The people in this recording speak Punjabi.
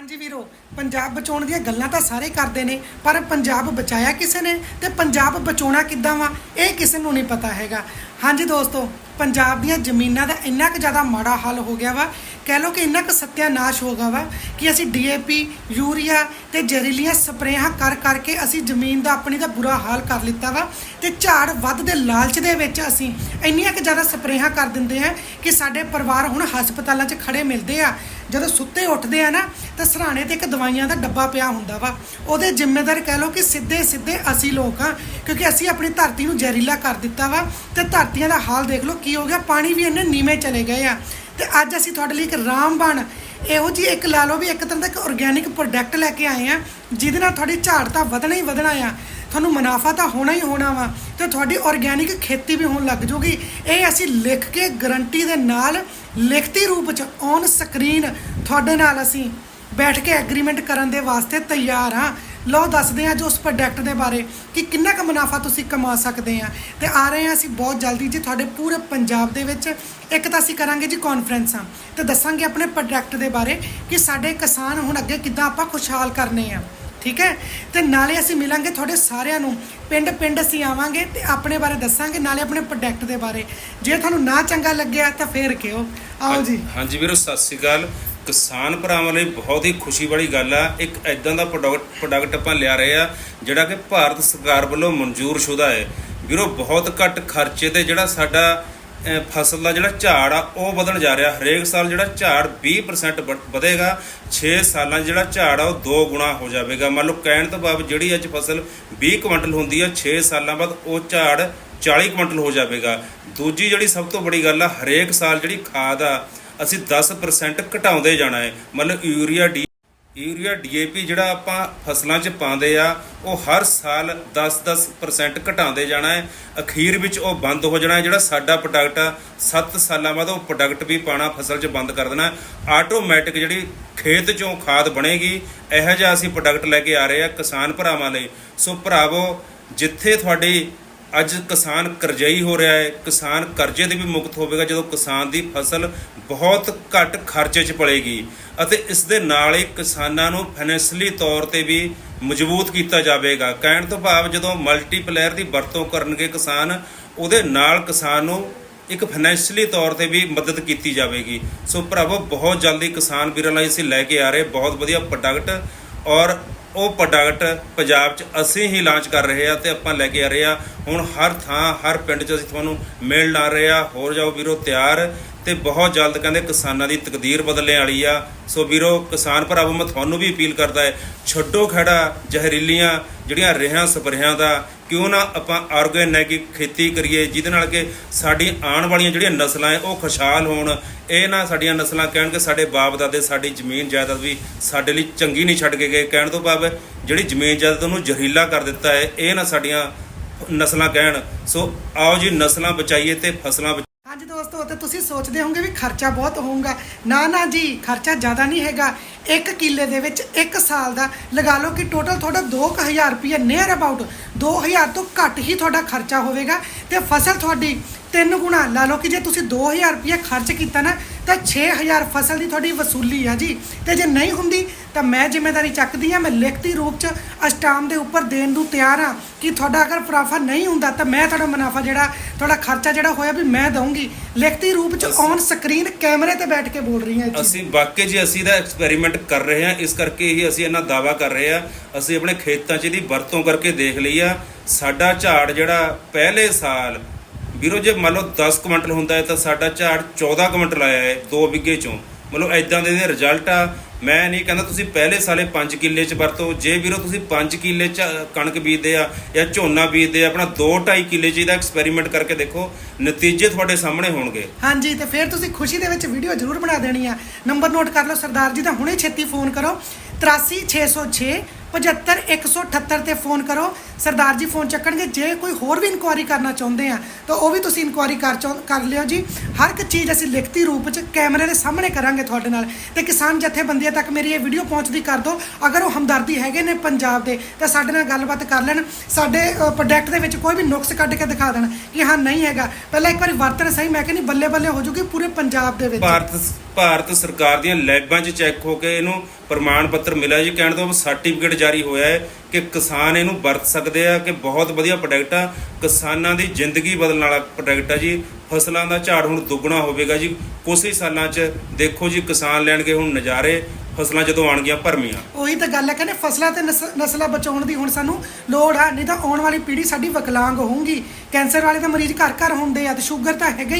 ਹਾਂਜੀ ਵੀਰੋ, ਪੰਜਾਬ ਬਚਾਉਣ ਦੀਆਂ ਗੱਲਾਂ ਤਾਂ ਸਾਰੇ ਕਰਦੇ ਨੇ, ਪਰ ਪੰਜਾਬ ਬਚਾਇਆ ਕਿਸੇ ਨੇ ਤੇ ਪੰਜਾਬ ਬਚਾਉਣਾ ਕਿੱਦਾਂ ਵਾ, ਇਹ ਕਿਸੇ ਨੂੰ ਨਹੀਂ ਪਤਾ ਹੈਗਾ। ਹਾਂਜੀ ਦੋਸਤੋ, ਪੰਜਾਬ ਦੀਆਂ ਜ਼ਮੀਨਾਂ ਦਾ ਇੰਨਾ ਕੁ ਜ਼ਿਆਦਾ ਮਾੜਾ ਹਾਲ ਹੋ ਗਿਆ ਵਾ, ਕਹਿ ਲਓ ਕਿ ਇੰਨਾ ਕੁ ਸਤਿਆਨਾਸ਼ ਹੋ ਗਿਆ ਵਾ ਕਿ ਅਸੀਂ ਡੀਏਪੀ, ਯੂਰੀਆ ਤੇ ਜ਼ਹਿਰੀਲੀਆਂ ਸਪਰੇਹਾਂ ਕਰ ਕਰਕੇ ਅਸੀਂ ਜ਼ਮੀਨ ਦਾ ਆਪਣੀ ਦਾ ਬੁਰਾ ਹਾਲ ਕਰ ਲਿੱਤਾ ਵਾ ਤੇ ਝਾੜ ਵੱਧ ਦੇ ਲਾਲਚ ਦੇ ਵਿੱਚ ਅਸੀਂ ਇੰਨੀਆਂ ਕੁ ਜ਼ਿਆਦਾ ਸਪਰੇਹਾਂ ਕਰ ਦਿੰਦੇ ਆ ਕਿ ਸਾਡੇ ਪਰਿਵਾਰ ਹੁਣ ਹਸਪਤਾਲਾਂ 'ਚ ਖੜੇ ਮਿਲਦੇ ਆ। ਜਦੋਂ ਸੁੱਤੇ ਉੱਠਦੇ ਆ ਨਾ, ਤਾਂ ਸਰਾਣੇ ਤੇ ਇੱਕ ਦਵਾਈਆਂ ਦਾ ਡੱਬਾ ਪਿਆ ਹੁੰਦਾ ਵਾ। ਉਹਦੇ ਜ਼ਿੰਮੇਦਾਰ ਕਹਿ ਲਓ ਕਿ ਸਿੱਧੇ ਸਿੱਧੇ ਅਸੀਂ ਲੋਕ ਆ ਕਿਉਂਕਿ ਅਸੀਂ ਆਪਣੀ ਧਰਤੀ ਨੂੰ ਜ਼ਹਿਰੀਲਾ ਕਰ ਦਿੱਤਾ ਵਾ ਤੇ ਧਰਤੀਆਂ ਦਾ ਹਾਲ ਦੇਖ ਲਓ ਕੀ ਹੋ ਗਿਆ, ਪਾਣੀ ਵੀ ਇੰਨੇ ਨੀਵੇਂ ਚਲੇ ਗਏ ਆ। ਤੇ ਅੱਜ ਅਸੀਂ ਤੁਹਾਡੇ ਲਈ ਇੱਕ ਰਾਮਬਣ, ਇਹੋ ਜੀ ਇੱਕ ਲਾ ਲਓ ਵੀ ਇੱਕ ਤਰ੍ਹਾਂ ਦਾ ਇੱਕ ਆਰਗੇਨਿਕ ਪ੍ਰੋਡਕਟ ਲੈ ਕੇ ਆਏ ਆ, ਜਿਹਦੇ ਨਾਲ ਤੁਹਾਡੀ ਝਾੜ ਤਾਂ ਵਧਣਾ ਹੀ ਵਧਣਾ ਆ। ਤੁਹਾਨੂੰ ਮੁਨਾਫਾ ਤਾਂ ਹੋਣਾ ਹੀ ਹੋਣਾ ਵਾ ਤੇ ਤੁਹਾਡੀ ਆਰਗੇਨਿਕ ਖੇਤੀ ਵੀ ਹੋਣ ਲੱਗ ਜੂਗੀ। ਇਹ ਅਸੀਂ ਲਿਖ ਕੇ ਗਰੰਟੀ ਦੇ ਨਾਲ ਲਿਖਤੀ ਰੂਪ ਚ ਔਨ ਸਕਰੀਨ ਤੁਹਾਡੇ ਨਾਲ ਅਸੀਂ ਬੈਠ ਕੇ ਐਗਰੀਮੈਂਟ ਕਰਨ ਦੇ ਵਾਸਤੇ ਤਿਆਰ ਹਾਂ। ਲਓ, ਦੱਸਦੇ ਹਾਂ ਜੋ ਉਸ ਪ੍ਰੋਡਕਟ ਦੇ ਬਾਰੇ ਕਿ ਕਿੰਨਾ ਕੁ ਮੁਨਾਫਾ ਤੁਸੀਂ ਕਮਾ ਸਕਦੇ ਆ ਤੇ ਆ ਰਹੇ ਹਾਂ ਅਸੀਂ ਬਹੁਤ ਜਲਦੀ ਜੀ ਤੁਹਾਡੇ ਪੂਰੇ ਪੰਜਾਬ ਦੇ ਵਿੱਚ। ਇੱਕ ਤਾਂ ਅਸੀਂ ਕਰਾਂਗੇ ਜੀ ਕਾਨਫਰੰਸਾਂ ਤੇ ਦੱਸਾਂਗੇ ਆਪਣੇ ਪ੍ਰੋਡਕਟ ਦੇ ਬਾਰੇ ਕਿ ਸਾਡੇ ਕਿਸਾਨ ਹੁਣ ਅੱਗੇ ਕਿੱਦਾਂ ਆਪਾਂ ਖੁਸ਼ਹਾਲ ਕਰਨੇ ਆ ਠੀਕ ਹੈ? ਤੇ ਨਾਲੇ ਅਸੀਂ ਮਿਲਾਂਗੇ ਤੁਹਾਡੇ ਸਾਰਿਆਂ ਨੂੰ। ਪਿੰਡ ਪਿੰਡ ਅਸੀਂ ਆਵਾਂਗੇ ਤੇ ਆਪਣੇ ਬਾਰੇ ਦੱਸਾਂਗੇ ਨਾਲੇ ਆਪਣੇ ਪ੍ਰੋਡਕਟ ਦੇ ਬਾਰੇ। ਜੇ ਤੁਹਾਨੂੰ ਨਾ ਚੰਗਾ ਲੱਗਿਆ ਤਾਂ ਫੇਰ ਕਿਉਂ ਆਓ ਜੀ। ਹਾਂਜੀ ਵੀਰੋ ਸਤਿ ਸ੍ਰੀ ਅਕਾਲ। ਕਿਸਾਨ ਭਰਾਵਾਂ ਲਈ ਬਹੁਤ ਹੀ ਖੁਸ਼ੀ ਵਾਲੀ ਗੱਲ ਆ। ਇੱਕ ਐਦਾਂ ਦਾ ਪ੍ਰੋਡਕਟ ਪ੍ਰੋਡਕਟ ਆਪਾਂ ਲਿਆ ਰਹੇ ਆ ਜਿਹੜਾ ਕਿ ਭਾਰਤ ਸਰਕਾਰ ਵੱਲੋਂ ਮਨਜ਼ੂਰ ਸ਼ੁਦਾ ਹੈ। ਵੀਰੋ ਬਹੁਤ ਘੱਟ ਖਰਚੇ ਤੇ ਜਿਹੜਾ ਸਾਡਾ ਫਸਲ ਦਾ ਜਿਹੜਾ ਝਾੜ ਆ, ਉਹ ਵਧਣ ਜਾ ਰਿਹਾ। ਹਰੇਕ ਸਾਲ ਜਿਹੜਾ ਝਾੜ 20% ਵ- ਵਧੇਗਾ। 6 ਸਾਲਾਂ ਜਿਹੜਾ ਝਾੜ ਆ, ਉਹ ਦੋ ਗੁਣਾ ਹੋ ਜਾਵੇਗਾ। ਮੰਨ ਲਓ, ਕਹਿਣ ਤੋਂ ਬਾਅਦ ਜਿਹੜੀ ਅੱਜ ਫਸਲ 20 ਕੁਇੰਟਲ ਹੁੰਦੀ ਆ 6 ਸਾਲਾਂ ਬਾਅਦ ਉਹ ਝਾੜ 40 ਕੁਇੰਟਲ ਹੋ ਜਾਵੇਗਾ। ਦੂਜੀ ਜਿਹੜੀ ਸਭ ਤੋਂ ਬੜੀ ਗੱਲ ਆ, ਹਰੇਕ ਸਾਲ ਜਿਹੜੀ ਖਾਦ ਆ, ਅਸੀਂ 10% ਘਟਾਉਂਦੇ ਜਾਣਾ ਹੈ ਮਤਲਬ ਯੂਰੀਆ, ਡੀ ਯੂਰੀਆ ਡੀਏਪੀ ਜਿਹੜਾ ਆਪਾਂ ਫਸਲਾਂ 'ਚ ਪਾਉਂਦੇ ਆ, ਉਹ ਹਰ ਸਾਲ 10-10% ਘਟਾਉਂਦੇ ਜਾਣਾ ਹੈ। ਅਖੀਰ ਵਿੱਚ ਉਹ ਬੰਦ ਹੋ ਜਾਣਾ ਹੈ। ਜਿਹੜਾ ਸਾਡਾ ਪ੍ਰੋਡਕਟ ਆ 7 ਸਾਲਾਂ ਬਾਅਦ ਉਹ ਪ੍ਰੋਡਕਟ ਵੀ ਪਾਣਾ ਫਸਲ 'ਚ ਬੰਦ ਕਰ ਦੇਣਾ। ਆਟੋਮੈਟਿਕ ਜਿਹੜੀ ਖੇਤ 'ਚੋਂ ਖਾਦ ਬਣੇਗੀ, ਇਹੋ ਜਿਹਾ ਅਸੀਂ ਪ੍ਰੋਡਕਟ ਲੈ ਕੇ ਆ ਰਹੇ ਆ ਕਿਸਾਨ ਭਰਾਵਾਂ ਲਈ। ਸੋ ਭਰਾਵੋ, ਜਿੱਥੇ ਤੁਹਾਡੀ ਅੱਜ ਕਿਸਾਨ ਕਰਜ਼ਈ ਹੋ ਰਿਹਾ ਹੈ, ਕਿਸਾਨ ਕਰਜ਼ੇ ਦੇ ਵੀ ਮੁਕਤ ਹੋਵੇਗਾ ਜਦੋਂ ਕਿਸਾਨ ਦੀ ਫਸਲ ਬਹੁਤ ਘੱਟ ਖਰਚੇ 'ਚ ਪਲੇਗੀ ਅਤੇ ਇਸ ਦੇ ਨਾਲ ਹੀ ਕਿਸਾਨਾਂ ਨੂੰ ਫਾਈਨੈਂਸ਼ਲੀ ਤੌਰ ਤੇ ਵੀ ਮਜ਼ਬੂਤ ਕੀਤਾ ਜਾਵੇਗਾ। ਕਹਿਣ ਤੋਂ ਭਾਵ ਜਦੋਂ ਮਲਟੀਪਲੇਅਰ ਦੀ ਵਰਤੋਂ ਕਰਨਗੇ ਕਿਸਾਨ, ਉਹਦੇ ਨਾਲ ਕਿਸਾਨ ਨੂੰ ਇੱਕ ਫਾਈਨੈਂਸ਼ਲੀ ਤੌਰ ਤੇ ਵੀ ਮਦਦ ਕੀਤੀ ਜਾਵੇਗੀ। ਸੋ ਭਰਾਵੋ, ਬਹੁਤ ਜਲਦੀ ਕਿਸਾਨ ਵੀਰਾਂ ਲਈ ਅਸੀਂ ਲੈ ਕੇ ਆ ਰਹੇ ਬਹੁਤ ਵਧੀਆ ਪ੍ਰੋਡਕਟ ਔਰ ਉਹ ਪ੍ਰੋਡਕਟ ਪੰਜਾਬ 'ਚ ਅਸੀਂ ਹੀ ਲਾਂਚ ਕਰ ਰਹੇ ਆ ਤੇ ਆਪਾਂ ਲੈ ਕੇ ਆ ਰਹੇ ਆ। ਹੁਣ ਹਰ ਥਾਂ, ਹਰ ਪਿੰਡ 'ਚ ਅਸੀਂ ਤੁਹਾਨੂੰ ਮਿਲਣ ਲਾ ਰਹੇ ਆ। ਹੋਰ ਜਾਓ ਵੀਰੋ, ਤਿਆਰ। ਤੇ ਬਹੁਤ ਜਲਦ ਕਹਿੰਦੇ ਕਿਸਾਨਾਂ ਦੀ ਤਕਦੀਰ ਬਦਲਣੇ ਵਾਲੀ ਆ। ਸੋ ਵੀਰੋ, ਕਿਸਾਨ ਭਰਾਵੋ, ਮੈਂ ਤੁਹਾਨੂੰ ਵੀ ਅਪੀਲ ਕਰਦਾ ਹੈ, ਛੱਡੋ ਖੜਾ ਜ਼ਹਿਰੀਲੀਆਂ ਜਿਹੜੀਆਂ ਰੇਹਾਂ ਸਪਰੇਆਂ ਦਾ। ਕਿਉਂ ਨਾ ਆਪਾਂ ਆਰਗੈਨਿਕ ਖੇਤੀ ਕਰੀਏ, ਜਿਹਦੇ ਨਾਲ ਕਿ ਸਾਡੀ ਆਉਣ ਵਾਲੀਆਂ ਜਿਹੜੀਆਂ ਨਸਲਾਂ ਹੈ, ਉਹ ਖੁਸ਼ਹਾਲ ਹੋਣ। ਇਹ ਨਾ ਸਾਡੀਆਂ ਨਸਲਾਂ ਕਹਿਣ ਕਿ ਸਾਡੇ ਬਾਪ ਦਾਦੇ ਸਾਡੀ ਜ਼ਮੀਨ ਜਾਇਦਾਦ ਵੀ ਸਾਡੇ ਲਈ ਚੰਗੀ ਨਹੀਂ ਛੱਡ ਕੇ ਗਏ। ਕਹਿਣ ਤੋਂ ਭਾਵ ਜਿਹੜੀ ਜ਼ਮੀਨ ਜਾਇਦਾਦ ਨੂੰ ਜ਼ਹਿਰੀਲਾ ਕਰ ਦਿੱਤਾ ਹੈ, ਇਹ ਨਾ ਸਾਡੀਆਂ ਨਸਲਾਂ ਕਹਿਣ। ਸੋ ਆਓ ਜੀ ਨਸਲਾਂ ਬਚਾਈਏ ਤੇ ਫਸਲਾਂ ਬਚ- ਹਾਂਜੀ ਦੋਸਤੋ ਤੇ ਤੁਸੀਂ ਸੋਚਦੇ ਹੋਵੋਗੇ ਵੀ ਖਰਚਾ ਬਹੁਤ ਹੋਊਗਾ। ਨਾ ਨਾ ਜੀ, ਖਰਚਾ ਜ਼ਿਆਦਾ ਨਹੀਂ ਹੈਗਾ। ਇੱਕ ਕਿੱਲੇ ਦੇ ਵਿੱਚ ਇੱਕ ਸਾਲ ਦਾ ਲਗਾ ਲਓ ਕਿ ਟੋਟਲ ਤੁਹਾਡਾ 2000 ਰੁਪਏ ਨੀਅਰ ਅਬਾਊਟ 2000 ਤੋਂ ਘੱਟ ਹੀ ਤੁਹਾਡਾ ਖਰਚਾ ਹੋਵੇਗਾ ਤੇ ਫਸਲ ਤੁਹਾਡੀ ਤਿੰਨ ਗੁਣਾ ਲਾ ਲਓ ਕਿ ਜੇ ਤੁਸੀਂ 2000 ਰੁਪਏ ਖਰਚ ਕੀਤਾ ਨਾ ਤਾਂ 6000 ਫਸਲ ਦੀ ਤੁਹਾਡੀ ਵਸੂਲੀ ਆ ਜੀ। ਤੇ ਜੇ ਨਹੀਂ ਹੁੰਦੀ ਤਾਂ ਮੈਂ ਜ਼ਿੰਮੇਵਾਰੀ ਚੱਕਦੀ ਆ ਮੈਂ ਲਿਖਤੀ ਰੂਪ ਚ ਅਸਟਾਮ ਦੇ ਉੱਪਰ ਦੇਣ ਨੂੰ ਤਿਆਰ ਆ ਕਿ ਤੁਹਾਡਾ ਅਗਰ ਮੁਨਾਫਾ ਨਹੀਂ ਹੁੰਦਾ ਤਾਂ ਮੈਂ ਤੁਹਾਡਾ ਮੁਨਾਫਾ ਜਿਹੜਾ ਤੁਹਾਡਾ ਖਰਚਾ ਜਿਹੜਾ ਹੋਇਆ ਵੀ ਮੈਂ ਦਊਂਗੀ। ਲਿਖਤੀ ਰੂਪ ਚ ਔਨ ਸਕਰੀਨ ਕੈਮਰੇ ਤੇ ਬੈਠ ਕੇ ਬੋਲ ਰਹੀ ਹਾਂ ਅਸੀਂ ਵਾਕਈ ਜੀ ਅਸੀਂ ਦਾ ਐਕਸਪੈਰੀਮੈਂਟ ਕਰ ਰਹੇ ਹਾਂ ਇਸ ਕਰਕੇ ਹੀ ਅਸੀਂ ਇਹਨਾਂ ਦਾਵਾ ਕਰ ਰਹੇ ਹਾਂ। ਅਸੀਂ ਆਪਣੇ ਖੇਤਾਂ 'ਚ ਇਹਦੀ ਵਰਤੋਂ ਕਰਕੇ ਦੇਖ ਲਈ ਆ ਸਾਡਾ ਝਾੜ ਜਿਹੜਾ ਪਹਿਲੇ ਸਾਲ ਵੀਰੋ, ਜੇ ਮੰਨ ਲਓ 10 ਕੁਇੰਟਲ ਹੁੰਦਾ ਹੈ ਤਾਂ ਸਾਡਾ ਝਾੜ 14 ਕੁਇੰਟਲ ਆਇਆ ਹੈ 2 ਵਿਗੇ ਚੋਂ। ਮਤਲਬ ਐਦਾਂ ਦੇ ਰਿਜ਼ਲਟ ਆ। ਮੈਂ ਨਹੀਂ ਕਹਿੰਦਾ ਤੁਸੀਂ ਪਹਿਲੇ ਸਾਲੇ 5 ਕਿੱਲੇ 'ਚ ਵਰਤੋ। ਜੇ ਵੀਰੋ ਤੁਸੀਂ 5 ਕਿੱਲੇ 'ਚ ਕਣਕ ਬੀਜਦੇ ਆ ਜਾਂ ਝੋਨਾ ਬੀਜਦੇ ਆ, ਆਪਣਾ 2.5 ਕਿੱਲੇ 'ਚ ਇਹਦਾ ਐਕਸਪੈਰੀਮੈਂਟ ਕਰਕੇ ਦੇਖੋ, ਨਤੀਜੇ ਤੁਹਾਡੇ ਸਾਹਮਣੇ ਹੋਣਗੇ। ਹਾਂਜੀ, ਤੇ ਫਿਰ ਤੁਸੀਂ ਖੁਸ਼ੀ ਦੇ ਵਿੱਚ ਵੀਡੀਓ ਜ਼ਰੂਰ ਬਣਾ ਦੇਣੀ ਆ। ਨੰਬਰ ਨੋਟ ਕਰ ਲਓ, ਸਰਦਾਰ ਜੀ ਦਾ। ਹੁਣੇ ਛੇਤੀ ਫੋਨ ਕਰੋ। 83606 75178 ਤੇ ਫੋਨ ਕਰੋ। ਸਰਦਾਰ ਜੀ ਫੋਨ ਚੱਕਣਗੇ। ਜੇ ਕੋਈ ਹੋਰ ਵੀ ਇਨਕੁਆਇਰੀ ਕਰਨਾ ਚਾਹੁੰਦੇ ਆ, ਤਾਂ ਉਹ ਵੀ ਤੁਸੀਂ ਇਨਕੁਆਇਰੀ ਕਰ ਚਾਹੁੰ- ਕਰ ਲਿਓ ਜੀ। ਹਰ ਇੱਕ ਚੀਜ਼ ਅਸੀਂ ਲਿਖਤੀ ਰੂਪ ਚ ਕੈਮਰੇ ਦੇ ਸਾਹਮਣੇ ਕਰਾਂਗੇ ਤੁਹਾਡੇ ਨਾਲ। ਤੇ ਕਿਸਾਨ ਜਥੇਬੰਦੀਆਂ ਤੱਕ ਮੇਰੀ ਇਹ ਵੀਡੀਓ ਪਹੁੰਚਦੀ ਕਰ ਦਿਓ। ਅਗਰ ਉਹ ਹਮਦਰਦੀ ਹੈਗੇ ਨੇ ਪੰਜਾਬ ਦੇ, ਤਾਂ ਸਾਡੇ ਨਾਲ ਗੱਲਬਾਤ ਕਰ ਲੈਣ। ਸਾਡੇ ਪ੍ਰੋਡਕਟ ਦੇ ਵਿੱਚ ਕੋਈ ਵੀ ਨੁਕਸ ਕੱਢ ਕੇ ਦਿਖਾ ਦੇਣ ਕਿ ਹਾਂ, ਨਹੀਂ ਹੈਗਾ। ਪਹਿਲਾਂ ਇੱਕ ਵਾਰੀ ਵਰਤਣ ਸਹੀ, ਮੈਂ ਕਹਿੰਦੀ ਬੱਲੇ ਬੱਲੇ ਹੋ ਜੂਗੀ ਪੂਰੇ ਪੰਜਾਬ ਦੇ ਵਿੱਚ। ਭਾਰਤ ਭਾਰਤ ਸਰਕਾਰ ਦੀਆਂ ਲੈਬਾਂ 'ਚ ਚੈੱਕ ਹੋ ਕੇ ਇਹਨੂੰ ਪ੍ਰਮਾਣ ਪੱਤਰ ਮਿਲਿਆ ਜੀ। ਕਹਿਣ ਤੋਂ ਸਰਟੀਫਿਕੇਟ ਜਾਰੀ ਹੋਇਆ ਹੈ ਕਿ ਕਿਸਾਨ ਇਹਨੂੰ ਵਰਤ ਸਕਦੇ ਆ ਕਿ ਬਹੁਤ ਵਧੀਆ ਪ੍ਰੋਡਕਟ ਆ। ਕਿਸਾਨਾਂ ਦੀ ਜ਼ਿੰਦਗੀ ਬਦਲਣ ਵਾਲਾ ਪ੍ਰੋਡਕਟ ਆ ਜੀ। ਫਸਲਾਂ ਦਾ ਝਾੜ ਹੁਣ ਦੁੱਗਣਾ ਹੋਵੇਗਾ ਜੀ। ਕੁਝ ਹੀ ਸਾਲਾਂ 'ਚ ਦੇਖੋ ਜੀ, ਕਿਸਾਨ ਲੈਣਗੇ ਹੁਣ ਨਜ਼ਾਰੇ। ਫਸਲਾਂ ਜਦੋਂ ਆਣਗੀਆਂ ਭਰਮੀਆਂ। ਉਹੀ ਤਾਂ ਗੱਲ ਹੈ ਕਹਿੰਦੇ ਫਸਲਾਂ ਤੇ ਨਸ- ਨਸਲਾਂ ਬਚਾਉਣ ਦੀ ਹੁਣ ਸਾਨੂੰ ਲੋੜ ਆ। ਨਹੀਂ ਤਾਂ ਆਉਣ ਵਾਲੀ ਪੀੜ੍ਹੀ ਸਾਡੀ ਵਿਕਲਾਂਗ ਹੋਊਗੀ। ਕੈਂਸਰ ਵਾਲੇ ਤਾਂ ਮਰੀਜ਼ ਘਰ ਘਰ ਹੁੰਦੇ ਆ ਤੇ ਸ਼ੂਗਰ ਤਾਂ ਹੈਗਾ ਹੀ